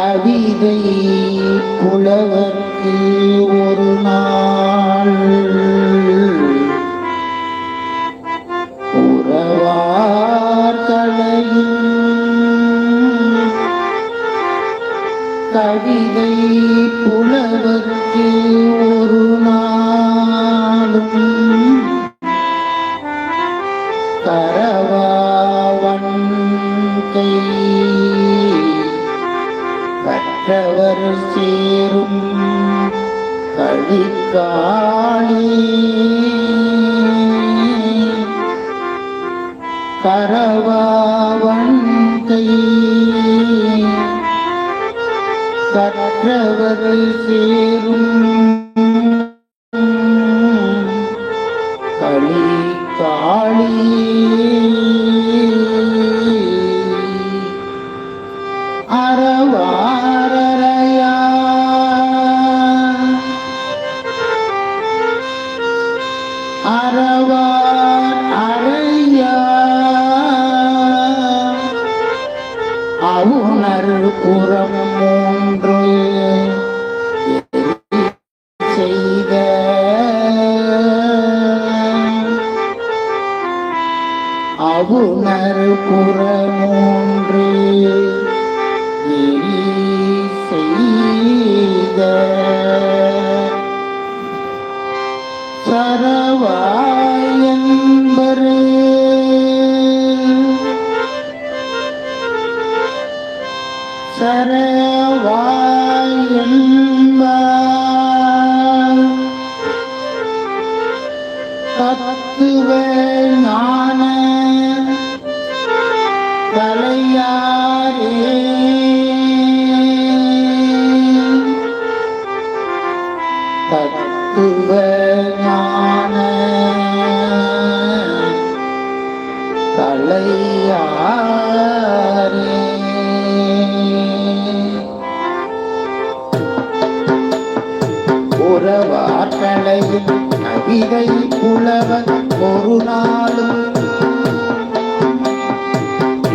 கவிதை புலவர்க்கு ஒரு நாள். கழிக்காளி கரவாவன் கற்றவர் சேரும். அவுணர் புறம் மூன்று செய்த. அவுணர் புறம்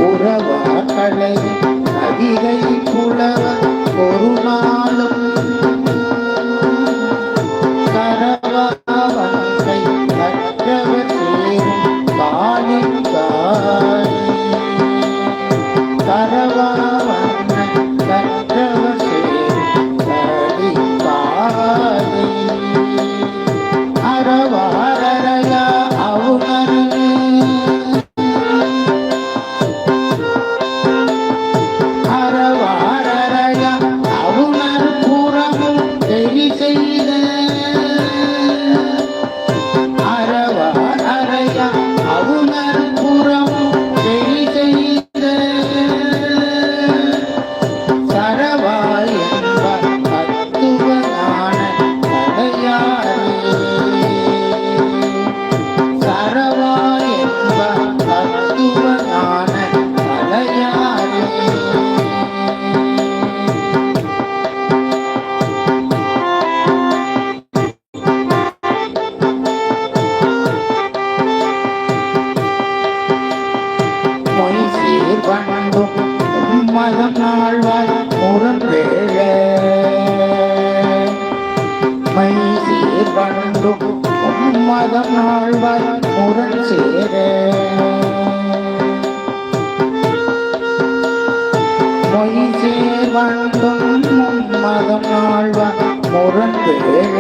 உறவா கலை கவிதை புலவ ஒரு நாளும் செய்த சீர்வண்டும் மதம் நாழ்வாய் முரண்வேழ மை சீர்வண்டும் மதம் நாழ்வாய் முரண் சேர மொய் சீர்வண்டும் மதம் நாழ்வாய் முரண்வேழ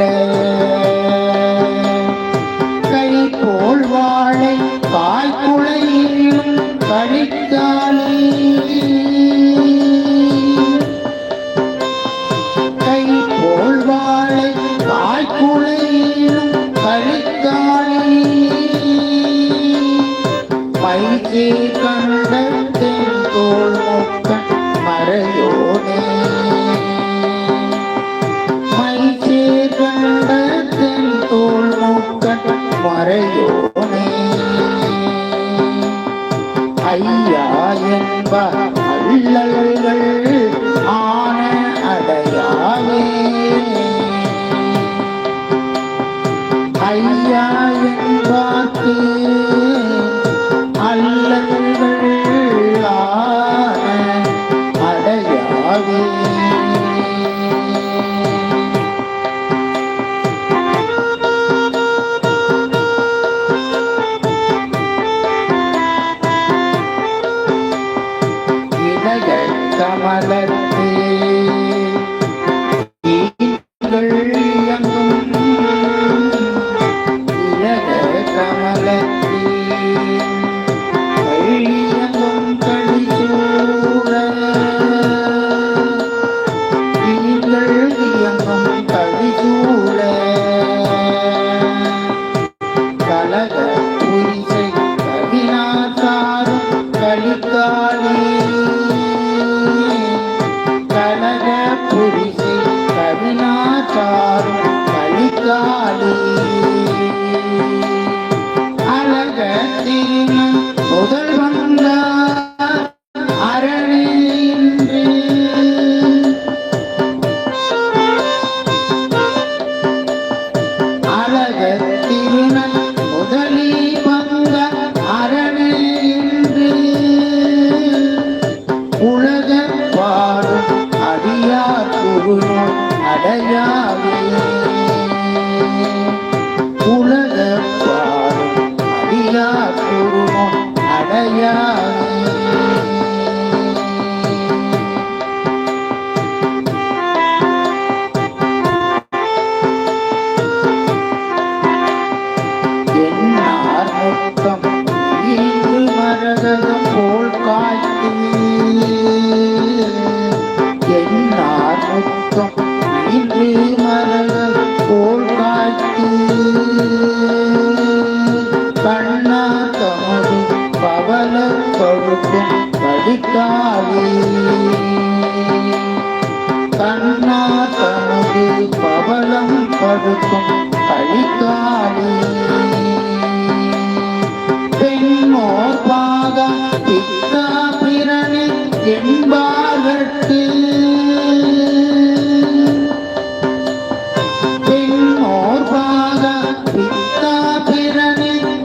கை போல் வாழை காய்குழையிலும் கழி கை papá.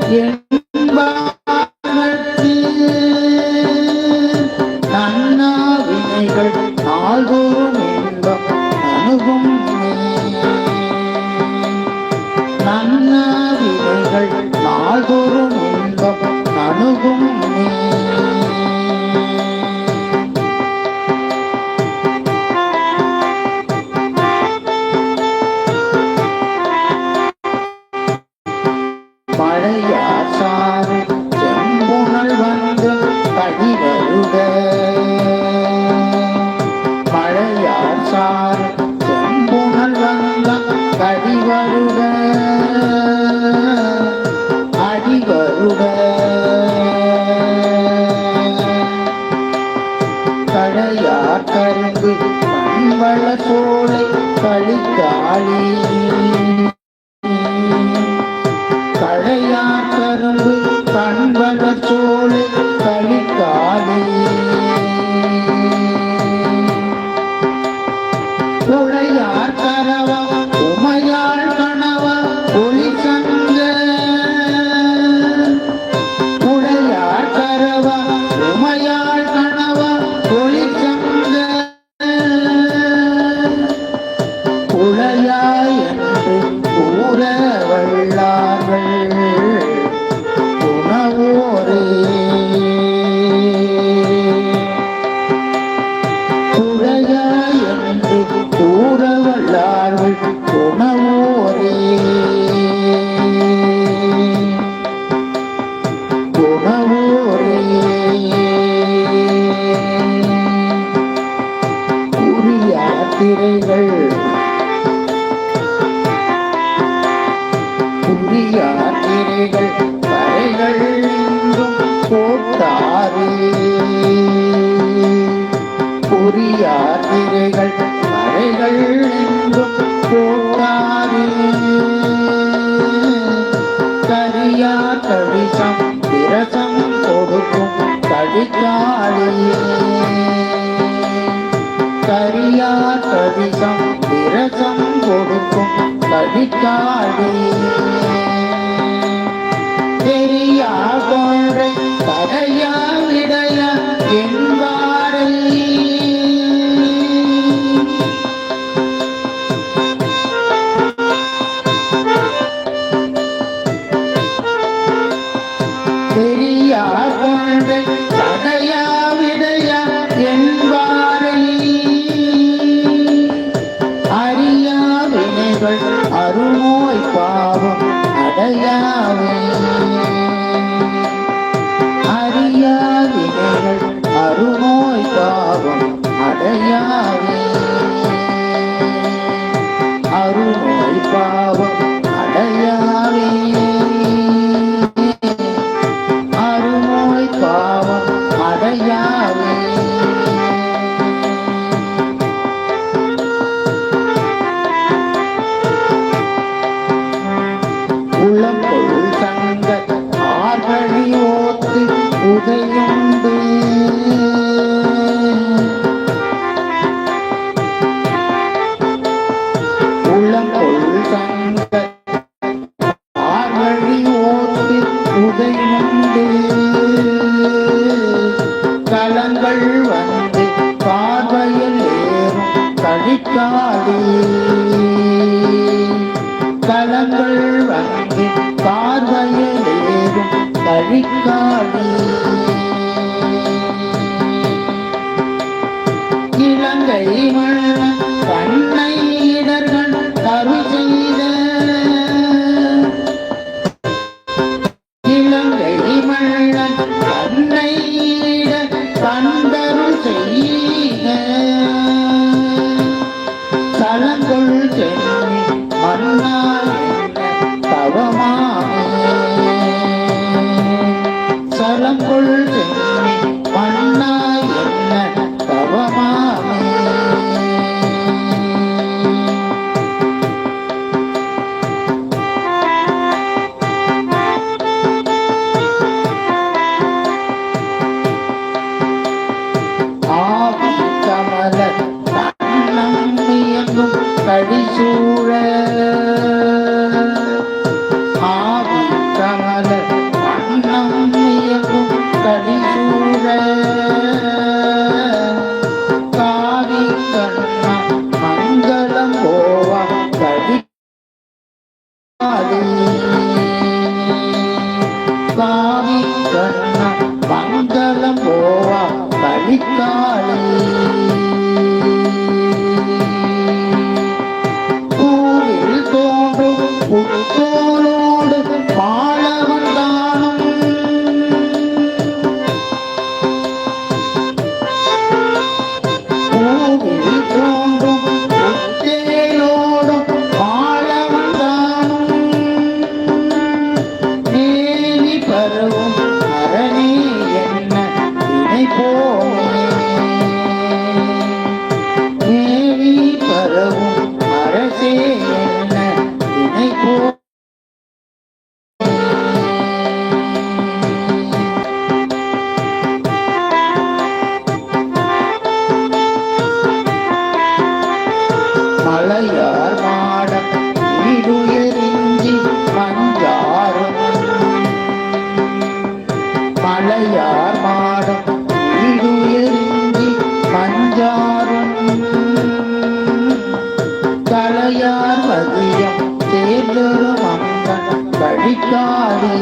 பிரணி திரைகள் குறியாத்திரைகள் திரைகள் it, God. படி சூழ மலையார் மாடம் இருளெறிஞ்சி மஞ்சாரம் மலையார் மாடம் இருளெறிஞ்சி மஞ்சாரம் தலையார் மதியம் தேர்தரும் அம்மன் வழிகாடு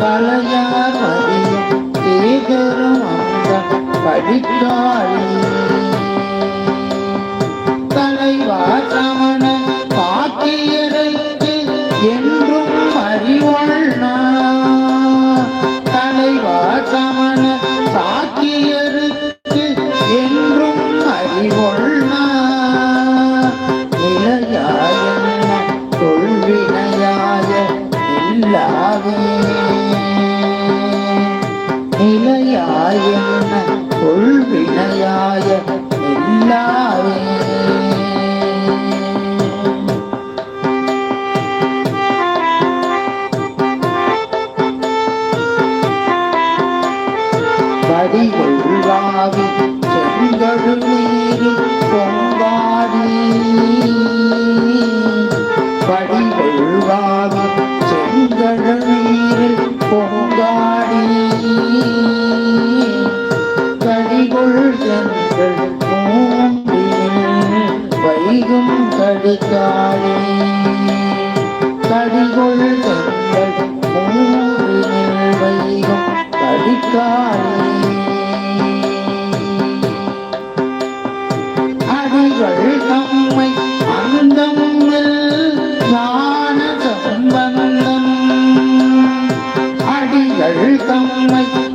தலையார் மதியம் தேர்தரும் அம்மன் வழிகாடு கவிவாழ்னா தலைவா சம like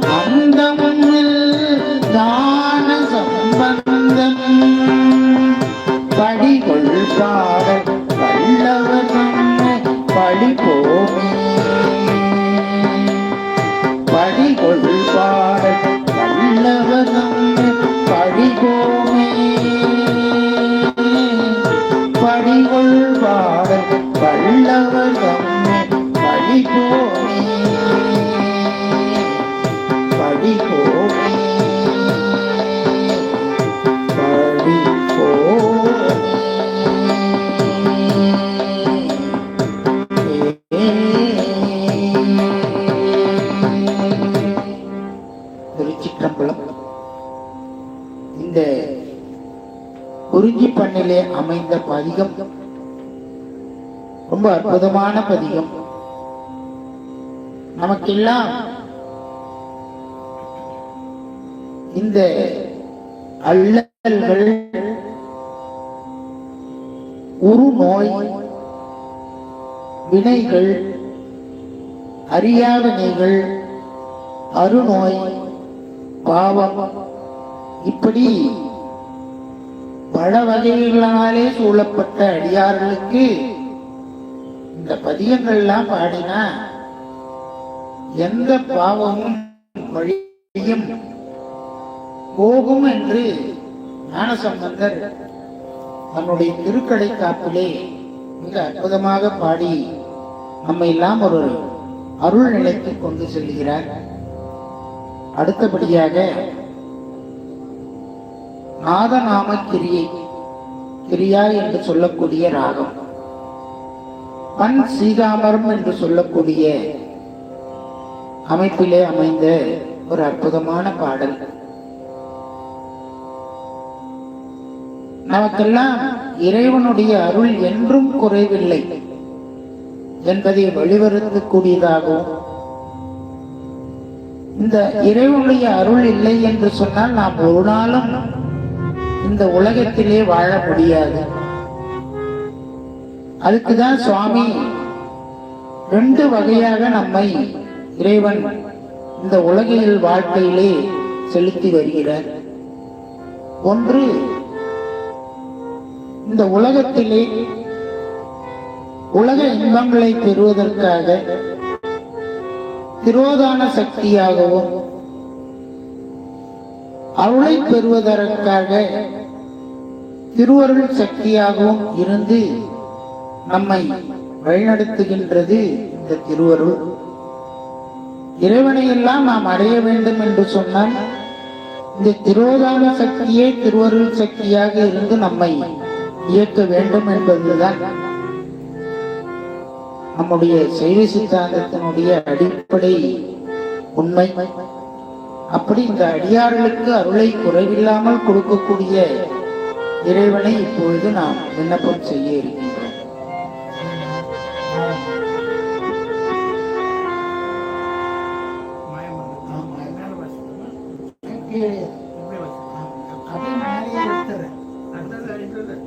ரொம்ப அற்புதமான பதிகம். நமக்கெல்லாம் இந்த அல்லல்கள் உரு நோய் வினைகள் அறியாதனைகள் அருநோய் பாவம் இப்படி பல வகைகளாலே சூழப்பட்ட அடியார்களுக்கு இந்த பதியங்கள்லாம் பாடினா எந்த பாவமும் வழியும் போகும் என்று ஞானசம்பந்தர் தன்னுடைய திருக்கடை காப்பிலே மிக அற்புதமாக பாடி நம்மை எல்லாம் ஒரு அருள் நிலைக்கு கொண்டு செல்கிறார். அடுத்தபடியாக நாதநாம கிரியை கிரியா என்று சொல்லக்கூடிய ராகம். பண் சீகாமரம் என்று சொல்லக்கூடிய அமைப்பிலே அமைந்த ஒரு அற்புதமான பாடல். நமக்கெல்லாம் இறைவனுடைய அருள் என்றும் குறைவில்லை என்பதை வழிவருத்தக்கூடியதாகவும் இந்த இறைவனுடைய அருள் இல்லை என்று சொன்னால் நாம் ஒரு நாளும் இந்த உலகத்திலே வாழ முடியாது. அதுக்குதான் சுவாமி ரெண்டு வகையாக நம்மை இறைவன் இந்த உலகியல் வாழ்க்கையிலே செலுத்தி வருகிறார். ஒன்று இந்த உலகத்திலே உலக இன்பங்களை பெறுவதற்காக திரோதான சக்தியாகவும் அருளை பெறுவதற்காக திருவருள் சக்தியாகவும் இருந்து நம்மை வழிநடத்துகின்றது இந்த திருவருள். இறைவனை எல்லாம் நாம் அடைய வேண்டும் என்று சொன்னால் இந்த திரோதான சக்தியே திருவருள் சக்தியாக இருந்து நம்மை இயக்க வேண்டும் என்பதுதான். நம்முடைய செய்த சித்தாந்தத்தினுடைய அடிப்படை உண்மை. அப்படி இந்த அடியார்களுக்கு அருளை குறைவில்லாமல் கொடுக்கக்கூடிய இறைவனை இப்பொழுது நாம் விண்ணப்பம் செய்ய இருக்கின்றோம்